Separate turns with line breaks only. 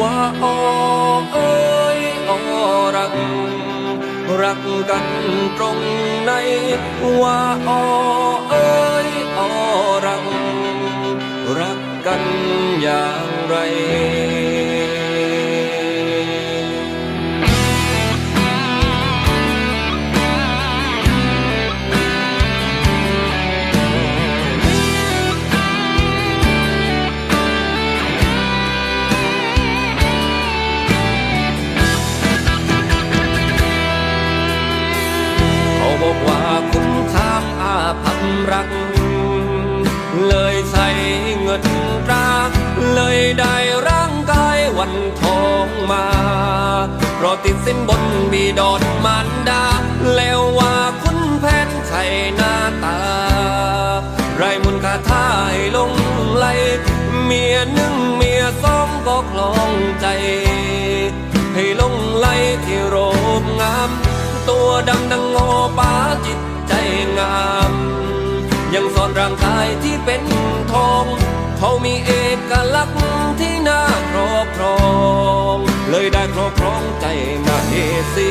ว่าออเอ้ยออรัก รักกันตรงไหนว่าออเอ้ยออรัก รักกันอย่างไร รัก เลยใช้เงินตราเลยได้ร่างกายวันทองมาเพราะติดสินบนบีดอนมารดา แล้วว่าคุณแผนใช่หน้าตา ไรมุนคาท่ายลงไหลเมียหนึ่งเมียสองก็คลองใจ ให้ลงไหลที่โรงงาม ตัวดำดังงอป้าจิ ที่เป็นทอง เขามีเอกลักษณ์ที่น่าครอบครอง เลยได้ครอบครองใจมาเฮซี